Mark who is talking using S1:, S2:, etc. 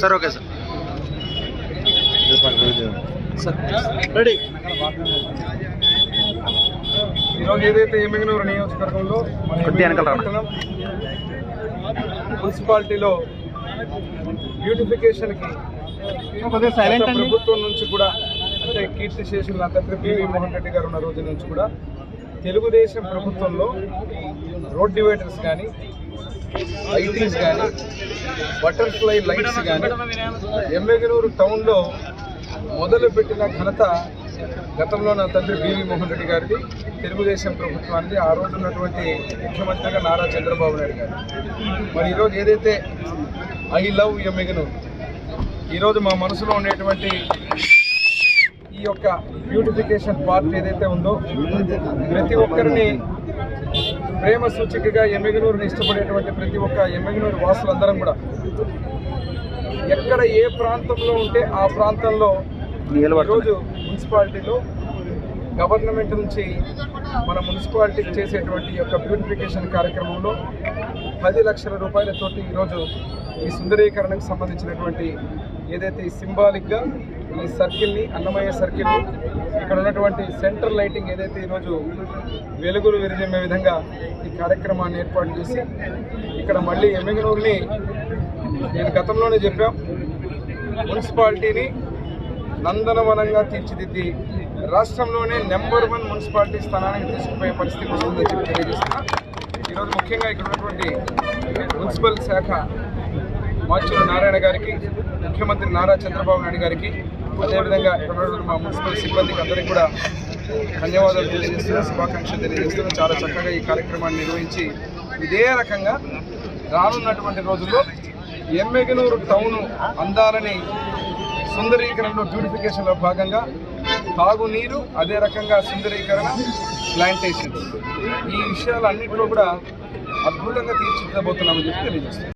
S1: Sir okay sir.
S2: Ready.
S3: ఈరోజు ఏదైతే ఎమ్మిగనూరు నియోజకవర్గంలో మున్సిపాలిటీలో బ్యూటిఫికేషన్కి ప్రభుత్వం నుంచి కూడా అంటే కీర్తి శేషులు పివి మోహన్ రెడ్డి గారు ఉన్న రోజు నుంచి కూడా తెలుగుదేశం ప్రభుత్వంలో రోడ్ డివైడర్స్ కానీ లైటింగ్స్ కానీ బటర్ఫ్లై లైట్స్ కానీ ఎమ్మెగనూరు టౌన్లో మొదలుపెట్టిన ఘనత గతంలో నా తండ్రి బివి మోహన్ రెడ్డి గారిది. తెలుగుదేశం ప్రభుత్వానికి ఆ రోజు ఉన్నటువంటి ముఖ్యమంత్రిగా నారా చంద్రబాబు నాయుడు గారు. మరి ఈరోజు ఏదైతే ఐ లవ్ ఎమ్మెగనూరు ఈరోజు మా మనసులో ఉండేటువంటి ఈ యొక్క బ్యూటిఫికేషన్ పార్ట్ ఏదైతే ఉందో ప్రతి ఒక్కరిని ప్రేమ సూచికగా ఎమ్మెగనూరుని ఇష్టపడేటువంటి ప్రతి ఒక్క ఎమ్మెగనూరు వాసులందరం కూడా ఎక్కడ ఏ ప్రాంతంలో ఉంటే ఆ ప్రాంతంలో ఈరోజు మున్సిపాలిటీలో గవర్నమెంట్ నుంచి మన మున్సిపాలిటీకి చేసేటువంటి యొక్క బ్యూటిఫికేషన్ కార్యక్రమంలో పది లక్షల రూపాయలతోటి ఈరోజు ఈ సుందరీకరణకు సంబంధించినటువంటి ఏదైతే సింబాలిక్గా ఈ సర్కిల్ని అన్నమయ్య సర్కిల్ని ఇక్కడ ఉన్నటువంటి సెంటర్ లైటింగ్ ఏదైతే ఈరోజు వెలుగులు విరిజిమ్మే విధంగా ఈ కార్యక్రమాన్ని ఏర్పాటు చేసి ఇక్కడ మళ్ళీ ఎమ్మెగనూరుని నేను గతంలోనే చెప్పాం మున్సిపాలిటీని నందనవనంగా తీర్చిదిద్ది రాష్ట్రంలోనే నెంబర్ వన్ మున్సిపాలిటీ స్థానానికి తీసుకుపోయే పరిస్థితి వస్తుందని చెప్పి తెలియజేస్తున్నా. ఈరోజు ముఖ్యంగా ఇక్కడ ఉన్నటువంటి మున్సిపల్ శాఖ మార్చుల నారాయణ గారికి ముఖ్యమంత్రి నారా చంద్రబాబు నాయుడు గారికి అదేవిధంగా ఇక్కడ మా మున్సిపల్ సిబ్బందికి అందరికీ కూడా ధన్యవాదాలు తెలియజేస్తున్నాం శుభాకాంక్షలు తెలియజేస్తున్నాం చాలా చక్కగా ఈ కార్యక్రమాన్ని నిర్వహించి ఇదే రకంగా రానున్నటువంటి రోజుల్లో ఎమ్మెగనూరు టౌను అందాలని సుందరీకరణలో బ్యూటిఫికేషన్లో భాగంగా తాగునీరు అదే రకంగా సుందరీకరణ ప్లాంటేషన్. ఈ విషయాలన్నింటిలో కూడా అద్భుతంగా తీర్చిదిద్దబోతున్నామని చెప్పి తెలియజేస్తున్నాం